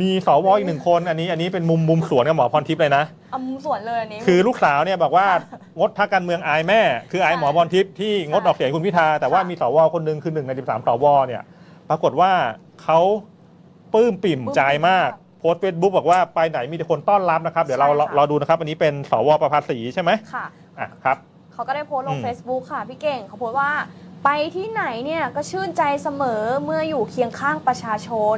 มีสวอีกหนึ่งคนอันนี้อันนี้เป็นมุมมุมสวนกับหมอพรทิพย์เลยนะ เอามุมสวนเลยอันนี้ คือลูกสาวเนี่ยบอกว่างดพักการเมืองอายแม่ คืออายหมอพรทิพย์ที่งดออกเสียงคุณพิธาแต่ว่าค่ะมีสวคนหนึ่งคือหนึ่งในสิบสามสวเนี่ย ปรากฏว่าเขาปลื้มปิ่มใจมากโพสต์เฟซบุ๊กบอกว่าไปไหนมีแต่คนต้อนรับนะครับ เดี๋ยวเราใช่ค่ะ เราดูนะครับ อันนี้เป็นสวประภาสีใช่ไหมค่ะ อะครับ เขาก็ได้โพสต์ลง อืม Facebook ค่ะ พี่เก่งเขาโพสต์ว่า ไปที่ไหนเนี่ยก็ชื่นใจเสมอเมื่ออยู่เคียงข้างประชาชน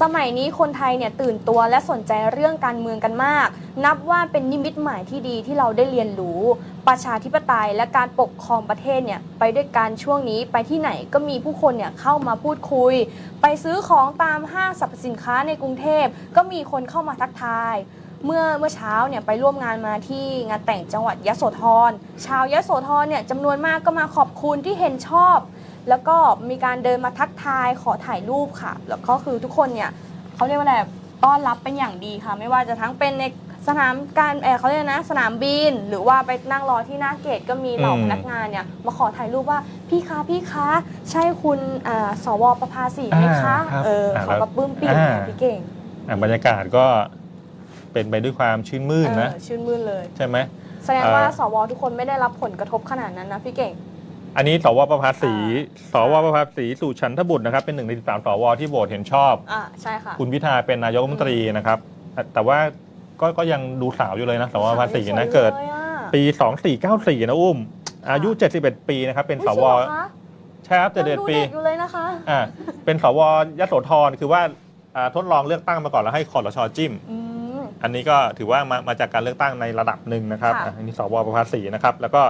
สมัยนี้คนไทยเนี่ยตื่นตัวและสนใจเรื่องการเมืองกันมาก นับว่าเป็นนิมิตหมายที่ดีที่เราได้เรียนรู้ ประชาธิปไตยและการปกครองประเทศเนี่ยไปด้วยกันช่วงนี้ไปที่ไหนก็มีผู้คนเนี่ยเข้ามาพูดคุย ไปซื้อของตามห้างสรรพสินค้าในกรุงเทพก็มีคนเข้ามาทักทาย เมื่อเมื่อเช้าเนี่ยไปร่วมงานมาที่งานแต่งจังหวัดยโสธร ชาวยโสธรเนี่ยจำนวนมากก็มาขอบคุณที่เห็นชอบ แล้วก็มีการเดินมาทักทายขอถ่ายรูปค่ะ แล้วก็คือทุกคนเนี่ยเขาเรียกว่าอะไรต้อนรับเป็นอย่างดีค่ะ ไม่ว่าจะทั้งเป็นในสนามการเออเขาเรียกนะสนามบิน หรือว่าไปนั่งรอที่หน้าเกตก็มีเหล่าอืมพนักงานเนี่ยมาขอถ่ายรูปว่าพี่คะพี่คะ ใช่คุณอ่าสวประภาสีไหมคะอ่าครับเอออ่าเขาแล้ก็วปลื้มปิ่มอ่าค่ะพี่เก่ง อะบรรยากาศก็ เป็นไปด้วยความชื่นมื่นนะเออชื่นมื่นเลย ใช่ไหม แสดงว่าเอ่อ สวทุกคนไม่ได้รับผลกระทบขนาดนั้นนะพี่เก่ง อันนี้สวประภาสีอ่าสวประภาสีสู่ชันทบุตรนะครับเป็นหนึ่งในสิบสามสวที่โหวตเห็นชอบ อ่าใช่ค่ะ คุณพิธาเป็นนายกรัฐมนตรีนะครับแต่แต่ว่าก็ก็ยังดูสาวอยู่เลยนะสวประภาสีสวยนะลยเกิดอะปี 2494 นะอุ้ม อายุ 71 ปีนะครับเป็นอุ๊ยสจริวงเหรอคะใช่ครับยัง71ดูปีเด็กอยู่เลยนะคะ อ่าเป็นสวยโสธรคือว่าอ่าทดลองเลือกตั้งมาก่อนแล้วให้คอรชจิ้ม อืม อันนี้ก็ถือว่ามามาจากการเลือกตั้งในระดับหนึ่งนะครับค่ะ อะอันนี้สวประภาสีนะครับแล้วก็